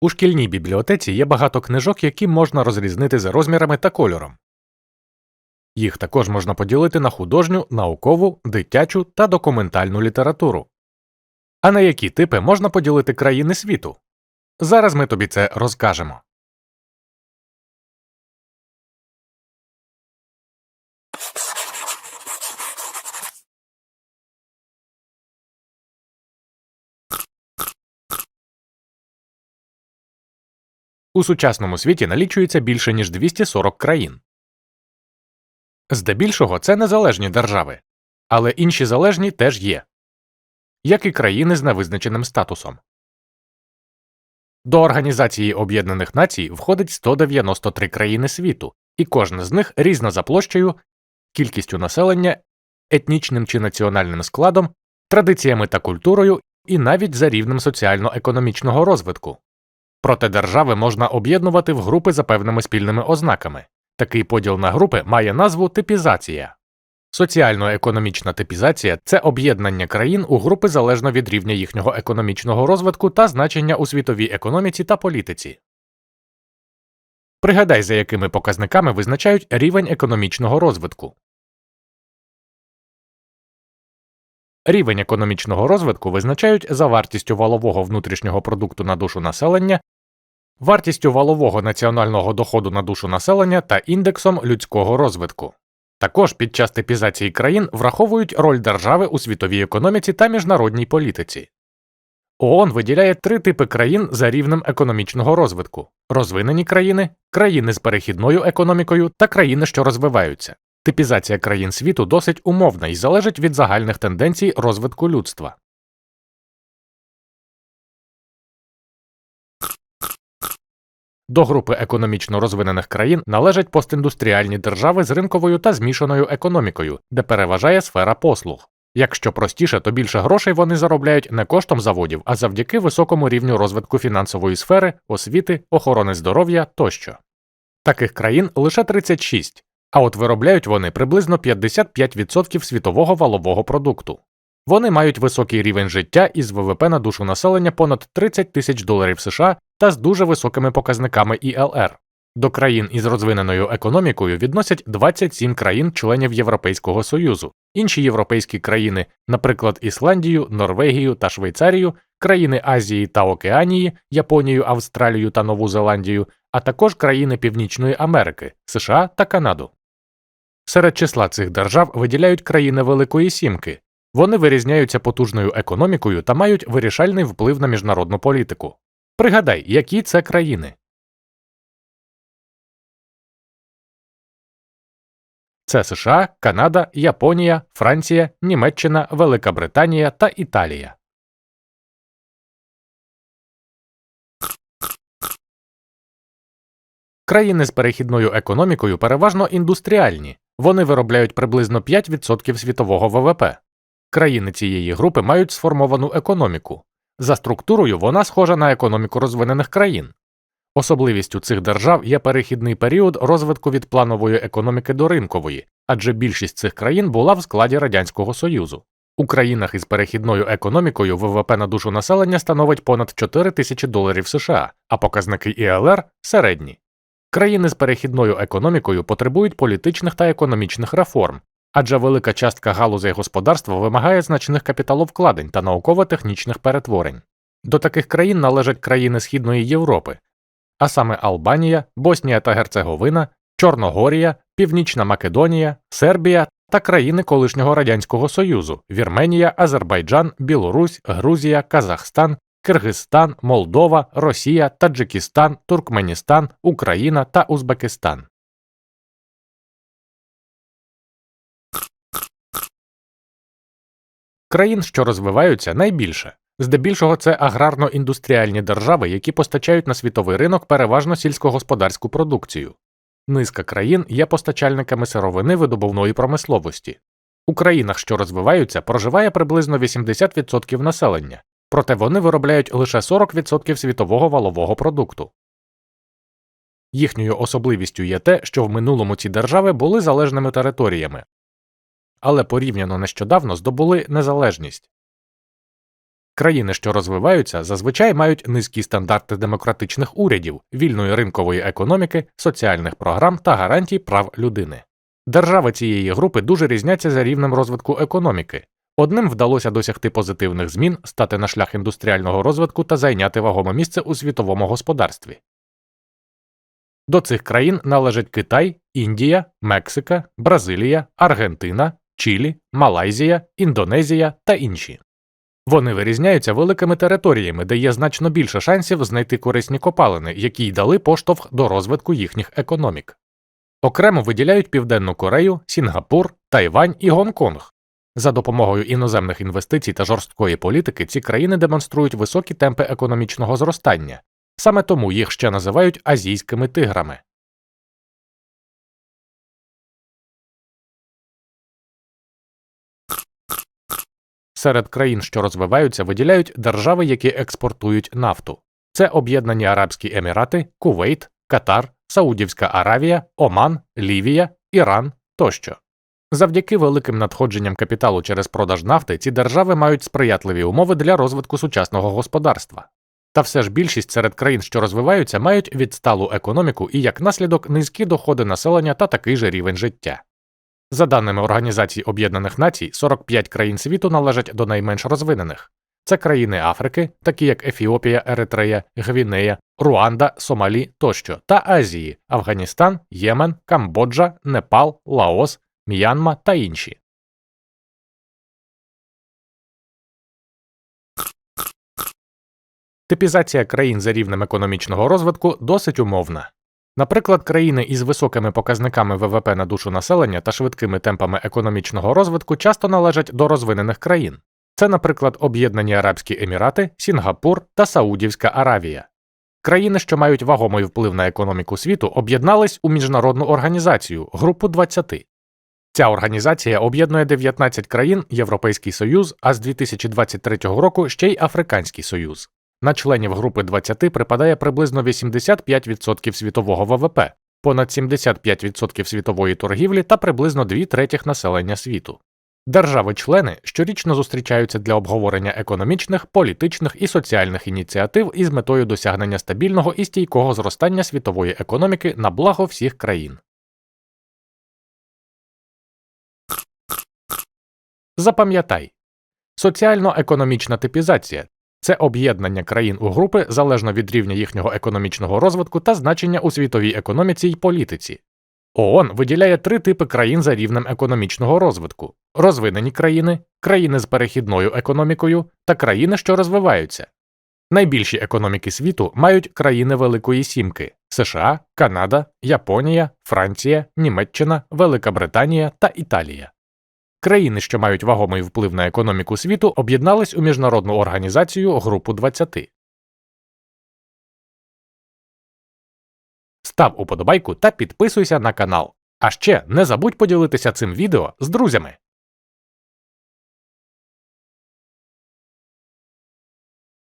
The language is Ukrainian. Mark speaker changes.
Speaker 1: У шкільній бібліотеці є багато книжок, які можна розрізнити за розмірами та кольором. Їх також можна поділити на художню, наукову, дитячу та документальну літературу. А на які типи можна поділити країни світу? Зараз ми тобі це розкажемо. У сучасному світі налічується більше ніж 240 країн. Здебільшого це незалежні держави, але інші залежні теж є, як і країни з невизначеним статусом. До Організації Об'єднаних Націй входить 193 країни світу, і кожна з них різна за площею, кількістю населення, етнічним чи національним складом, традиціями та культурою і навіть за рівнем соціально-економічного розвитку. Проте держави можна об'єднувати в групи за певними спільними ознаками. Такий поділ на групи має назву типізація. Соціально-економічна типізація це об'єднання країн у групи залежно від рівня їхнього економічного розвитку та значення у світовій економіці та політиці. Пригадай, за якими показниками визначають рівень економічного розвитку. Рівень економічного розвитку визначають за вартістю валового внутрішнього продукту на душу населення, вартістю валового національного доходу на душу населення та індексом людського розвитку. Також під час типізації країн враховують роль держави у світовій економіці та міжнародній політиці. ООН виділяє три типи країн за рівнем економічного розвитку: розвинені країни, країни з перехідною економікою та країни, що розвиваються. Типізація країн світу досить умовна і залежить від загальних тенденцій розвитку людства. До групи економічно розвинених країн належать постіндустріальні держави з ринковою та змішаною економікою, де переважає сфера послуг. Якщо простіше, то більше грошей вони заробляють не коштом заводів, а завдяки високому рівню розвитку фінансової сфери, освіти, охорони здоров'я тощо. Таких країн лише 36, а от виробляють вони приблизно 55% світового валового продукту. Вони мають високий рівень життя із ВВП на душу населення понад 30 тисяч доларів США та з дуже високими показниками ІЛР. До країн із розвиненою економікою відносять 27 країн-членів Європейського Союзу, інші європейські країни, наприклад, Ісландію, Норвегію та Швейцарію, країни Азії та Океанії, Японію, Австралію та Нову Зеландію, а також країни Північної Америки, США та Канаду. Серед числа цих держав виділяють країни Великої Сімки. Вони вирізняються потужною економікою та мають вирішальний вплив на міжнародну політику. Пригадай, які це країни. Це США, Канада, Японія, Франція, Німеччина, Велика Британія та Італія. Країни з перехідною економікою переважно індустріальні. Вони виробляють приблизно 5% світового ВВП. Країни цієї групи мають сформовану економіку. За структурою вона схожа на економіку розвинених країн. Особливістю цих держав є перехідний період розвитку від планової економіки до ринкової, адже більшість цих країн була в складі Радянського Союзу. У країнах із перехідною економікою ВВП на душу населення становить понад 4 тисячі доларів США, а показники ІЛР середні. Країни з перехідною економікою потребують політичних та економічних реформ, адже велика частка галузей господарства вимагає значних капіталовкладень та науково-технічних перетворень. До таких країн належать країни Східної Європи, а саме Албанія, Боснія та Герцеговина, Чорногорія, Північна Македонія, Сербія та країни колишнього Радянського Союзу Вірменія, Азербайджан, Білорусь, Грузія, Казахстан, Киргизстан, Молдова, Росія, Таджикистан, Туркменістан, Україна та Узбекистан. Країн, що розвиваються, найбільше. Здебільшого це аграрно-індустріальні держави, які постачають на світовий ринок переважно сільськогосподарську продукцію. Низка країн є постачальниками сировини видобувної промисловості. У країнах, що розвиваються, проживає приблизно 80% населення, проте вони виробляють лише 40% світового валового продукту. Їхньою особливістю є те, що в минулому ці держави були залежними територіями, але порівняно нещодавно здобули незалежність. Країни, що розвиваються, зазвичай мають низькі стандарти демократичних урядів, вільної ринкової економіки, соціальних програм та гарантій прав людини. Держави цієї групи дуже різняться за рівнем розвитку економіки. Одним вдалося досягти позитивних змін, стати на шлях індустріального розвитку та зайняти вагоме місце у світовому господарстві. До цих країн належать Китай, Індія, Мексика, Бразилія, Аргентина, Чилі, Малайзія, Індонезія та інші. Вони вирізняються великими територіями, де є значно більше шансів знайти корисні копалини, які й дали поштовх до розвитку їхніх економік. Окремо виділяють Південну Корею, Сінгапур, Тайвань і Гонконг. За допомогою іноземних інвестицій та жорсткої політики ці країни демонструють високі темпи економічного зростання. Саме тому їх ще називають азійськими тиграми. Серед країн, що розвиваються, виділяють держави, які експортують нафту. Це Об'єднані Арабські Емірати, Кувейт, Катар, Саудівська Аравія, Оман, Лівія, Іран тощо. Завдяки великим надходженням капіталу через продаж нафти ці держави мають сприятливі умови для розвитку сучасного господарства. Та все ж більшість серед країн, що розвиваються, мають відсталу економіку і як наслідок низькі доходи населення та такий же рівень життя. За даними Організації Об'єднаних Націй, 45 країн світу належать до найменш розвинених. Це країни Африки, такі як Ефіопія, Еритрея, Гвінея, Руанда, Сомалі тощо, та Азії Афганістан, Ємен, Камбоджа, Непал, Лаос, М'янма та інші. Типізація країн за рівнем економічного розвитку досить умовна. Наприклад, країни із високими показниками ВВП на душу населення та швидкими темпами економічного розвитку часто належать до розвинених країн. Це, наприклад, Об'єднані Арабські Емірати, Сінгапур та Саудівська Аравія. Країни, що мають вагомий вплив на економіку світу, об'єднались у міжнародну організацію Групу 20. Ця організація об'єднує 19 країн, Європейський Союз, а з 2023 року ще й Африканський Союз. На членів групи 20 припадає приблизно 85% світового ВВП, понад 75% світової торгівлі та приблизно 2 третіх населення світу. Держави-члени щорічно зустрічаються для обговорення економічних, політичних і соціальних ініціатив із метою досягнення стабільного і стійкого зростання світової економіки на благо всіх країн. Запам'ятай соціально-економічна типізація це об'єднання країн у групи залежно від рівня їхнього економічного розвитку та значення у світовій економіці й політиці. ООН виділяє три типи країн за рівнем економічного розвитку: розвинені країни, країни з перехідною економікою та країни, що розвиваються. Найбільші економіки світу мають країни Великої Сімки США, Канада, Японія, Франція, Німеччина, Велика Британія та Італія. Країни, що мають вагомий вплив на економіку світу, об'єднались у міжнародну організацію Групу 20. Став уподобайку та підписуйся на канал. А ще не забудь поділитися цим відео з друзями.